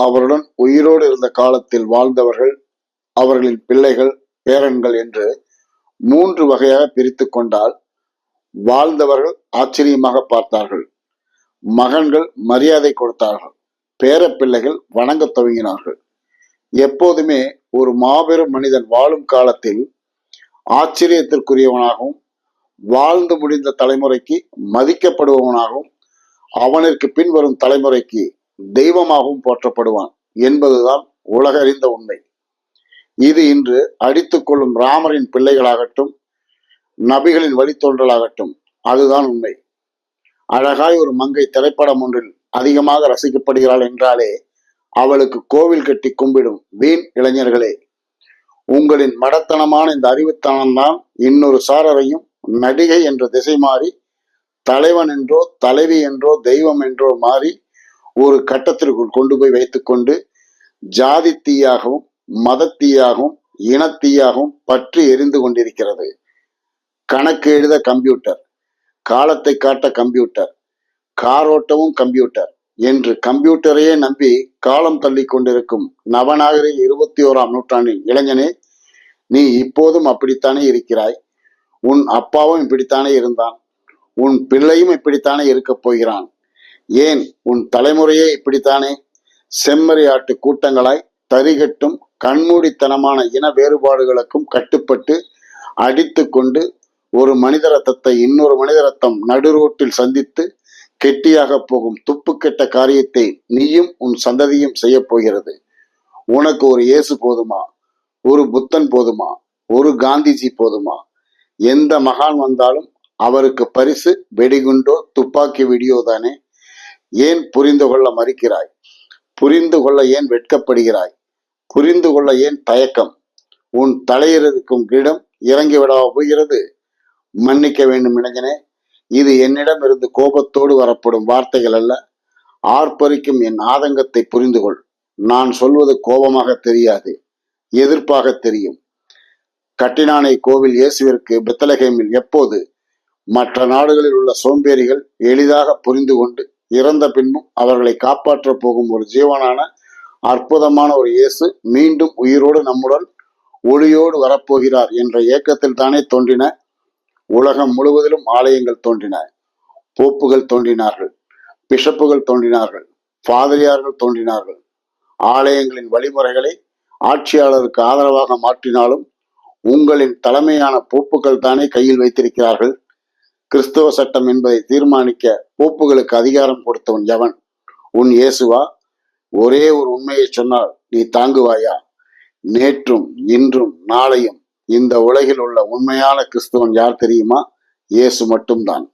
அவருடன் உயிரோடு இருந்த காலத்தில் வாழ்ந்தவர்கள் அவர்களின் பிள்ளைகள் பேரன்கள் என்று மூன்று வகையாக பிரித்து கொண்டால் வாழ்ந்தவர்கள் ஆச்சரியமாக பார்த்தார்கள். மகன்கள் மரியாதை கொடுத்தார்கள். பேரப்பிள்ளைகள் வணங்கத் துவங்கினார்கள். எப்போதுமே ஒரு மாபெரும் மனிதன் வாழும் காலத்தில் ஆச்சரியத்திற்குரியவனாகவும் வாழ்ந்து முடிந்த தலைமுறைக்கு மதிக்கப்படுபவனாகவும் அவனிற்கு பின்வரும் தலைமுறைக்கு தெய்வமாகவும் போற்றப்படுவான் என்பதுதான் உலகறிந்த உண்மை. இது இன்று அடித்துக் கொள்ளும் ராமரின் பிள்ளைகளாகட்டும் நபிகளின் வழித்தோன்றலாகட்டும் அதுதான் உண்மை. அழகாய் ஒரு மங்கை திரைப்படம் ஒன்றில் அதிகமாக ரசிக்கப்படுகிறாள் என்றாலே அவளுக்கு கோவில் கட்டி கும்பிடும் வீண் இளைஞர்களே உங்களின் மடத்தனமான இந்த அறிவுத்தனம்தான் இன்னொரு சாரரையும் நடிகை என்ற திசை மாறி தலைவன் என்றோ தலைவி என்றோ தெய்வம் என்றோ மாறி ஒரு கட்டத்திற்குள் கொண்டு போய் வைத்துக்கொண்டு ஜாதி தீயாகவும் மதத்தீயாகவும் இனத்தீயாகவும் பற்றி எரிந்து கொண்டிருக்கிறது. கணக்கு எழுத கம்ப்யூட்டர் காலத்தை காட்ட கம்ப்யூட்டர் காரோட்டமும் கம்ப்யூட்டர் என்று கம்ப்யூட்டரையே நம்பி காலம் தள்ளி கொண்டிருக்கும் நவநாகரிக இருபத்தி ஓராம் நூற்றாண்டின் இளைஞனே நீ இப்போதும் அப்படித்தானே இருக்கிறாய்? உன் அப்பாவும் இப்படித்தானே இருந்தான். உன் பிள்ளையும் இப்படித்தானே இருக்கப் போகிறான். ஏன் உன் தலைமுறையே இப்படித்தானே? செம்மறி ஆட்டு கூட்டங்களாய் தரிகட்டும் கண்மூடித்தனமான இன வேறுபாடுகளுக்கும் கட்டுப்பட்டு அடித்து கொண்டு ஒரு மனித ரத்தத்தை இன்னொரு மனித ரத்தம் நடுரோட்டில் சந்தித்து கெட்டியாக போகும் துப்பு கெட்ட காரியத்தை நீயும் உன் சந்ததியும் செய்ய போகிறது. உனக்கு ஒரு இயேசு போதுமா? ஒரு புத்தன் போதுமா? ஒரு காந்திஜி போதுமா? எந்த மகான் வந்தாலும் அவருக்கு பரிசு வெடிகுண்டோ துப்பாக்கி வெடியோ தானே ஏன் புரிந்து கொள்ள மறுக்கிறாய்? புரிந்து கொள்ள ஏன் வெட்கப்படுகிறாய்? புரிந்து கொள்ள ஏன் தயக்கம்? உன் தலையில் இருக்கும் கிடம் இறங்கிவிடவா போகிறது? மன்னிக்க வேண்டும் இளைஞனே இது என்னிடம் இருந்து கோபத்தோடு வரப்படும் வார்த்தைகள் அல்ல. ஆர்ப்பரிக்கும் என் ஆதங்கத்தை புரிந்து கொள். நான் சொல்வது கோபமாக தெரியாது எதிர்ப்பாக தெரியும். கட்டினானை கோவில் இயேசுவிற்கு பெத்தலகேமில் எப்போது? மற்ற நாடுகளில் உள்ள சோம்பேறிகள் எளிதாக புரிந்து கொண்டு இறந்த பின்பும் அவர்களை காப்பாற்றப் போகும் ஒரு ஜீவனான அற்புதமான ஒரு இயேசு மீண்டும் உயிரோடு நம்முடன் ஒளியோடு வரப்போகிறார் என்ற ஏக்கத்தில் தானே தோன்றின. உலகம் முழுவதிலும் ஆலயங்கள் தோன்றின. போப்புகள் தோன்றினார்கள். பிஷப்புகள் தோன்றினார்கள். பாதிரியார்கள் தோன்றினார்கள். ஆலயங்களின் வழிமுறைகளை ஆட்சியாளருக்கு ஆதரவாக மாற்றினாலும் உங்களின் தலைமையான போப்புகள் தானே கையில் வைத்திருக்கிறார்கள். கிறிஸ்தவ சட்டம் என்பதை தீர்மானிக்க போப்புகளுக்கு அதிகாரம் கொடுத்தவன் எவன்? உன் இயேசுவா? ஒரே ஒரு உண்மையை சொன்னால் நீ தாங்குவாயா? நேற்றும் இன்றும் நாளையும் இந்த உலகில் உள்ள உண்மையான கிறிஸ்தவன் யார் தெரியுமா? இயேசு மட்டும்தான்.